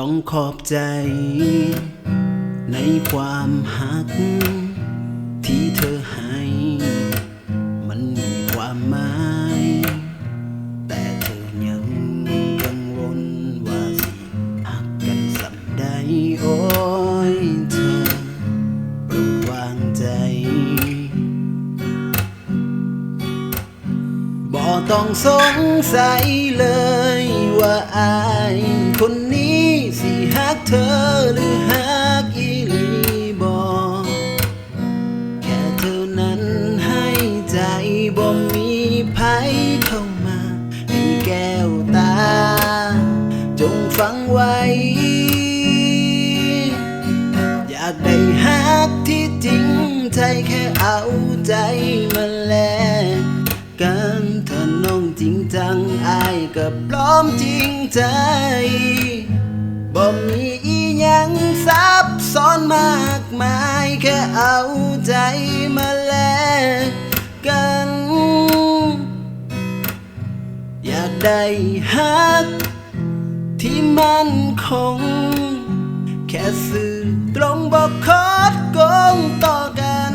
ต้องขอบใจ ในความหัก ที่เธอให้ มันมีความหมาย แต่เธอยังกังวลว่าสิหักกันสัมใดโอ้ยเธอโปรดวางใจ บ่ต้องสงสัยเลยว่าอาย สิฮักเธอหรือฮักอีหลีบ่แค่เธอนั้นให้ใจบ่มีภัยเข้ามาให้แก้วตา จงฟังไว้ อยากได้ฮักที่จริงใจแค่เอาใจมาแลกกันถ้าน้องจริงจังอายก็พร้อมจริงใจ บ่มีอีหยังซับซ้อนมากมายแค่เอาใจมาแลกกัน อยากได้ฮักที่มันคง แค่สื่อตรงบอกคอดโกงต่อกัน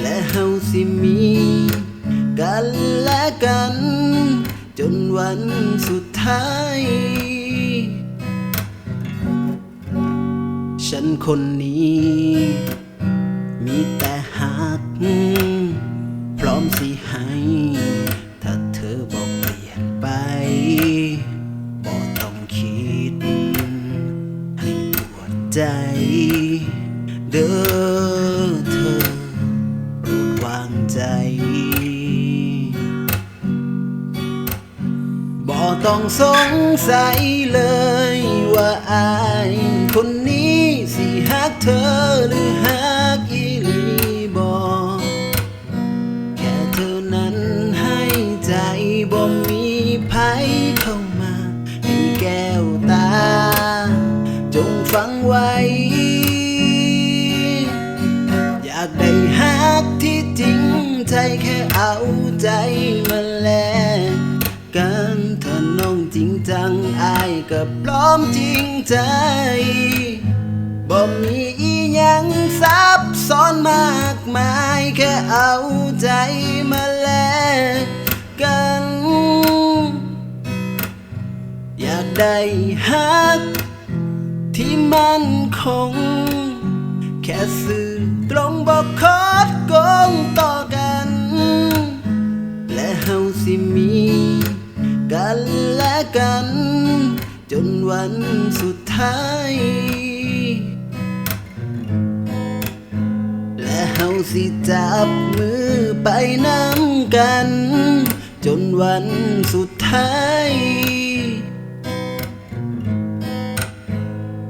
และเฮาสิมี กันและกัน จนวันสุดท้าย ฉันคนนี้ มีแต่หัก พร้อมสิให้ ถ้าเธอบอกเปลี่ยนไปบ่ต้องคิด ให้ปวดใจ เด้อเธอโปรดวางใจบ่ต้องสงสัยเลยว่าอายคนนี้ เธอหรือฮักอีหลีบ่แค่เธอนั้นให้ใจบ่มีภัยเข้ามาให้แก้วตา จงฟังไว้ อยากได้ฮักที่จริงใจแค่เอาใจมาแลกกันถ้าน้องจริงจังอายก็พร้อมจริงใจ บ่มีอีหยังซับซ้อนมากมายแค่เอาใจมาแลกกัน อยากได้ฮักที่มันคง แค่สื่อตรงบอกคอดโกงต่อกัน และเฮาสิมีกันและกัน จนวันสุดท้าย เฮาสิจับมือไปน้ำกัน จนวันสุดท้าย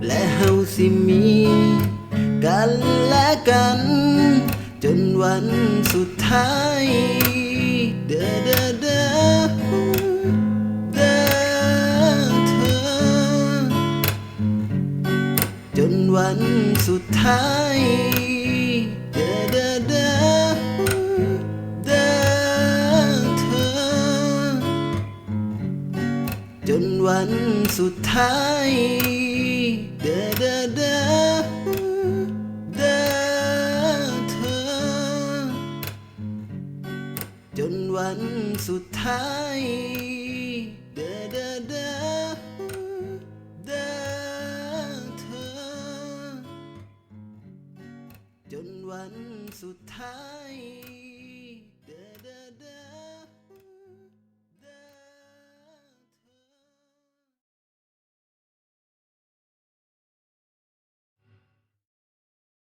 และเฮาสิมี กันและกัน จนวันสุดท้าย เด้อเด้อเด้อเด้อเธอจนวันสุดท้าย วันสุดท้ายเด้อเด้อเด้อเด้อเธอ จนวันสุดท้ายเด้อเด้อเด้อเด้อเธอ จนวันสุดท้าย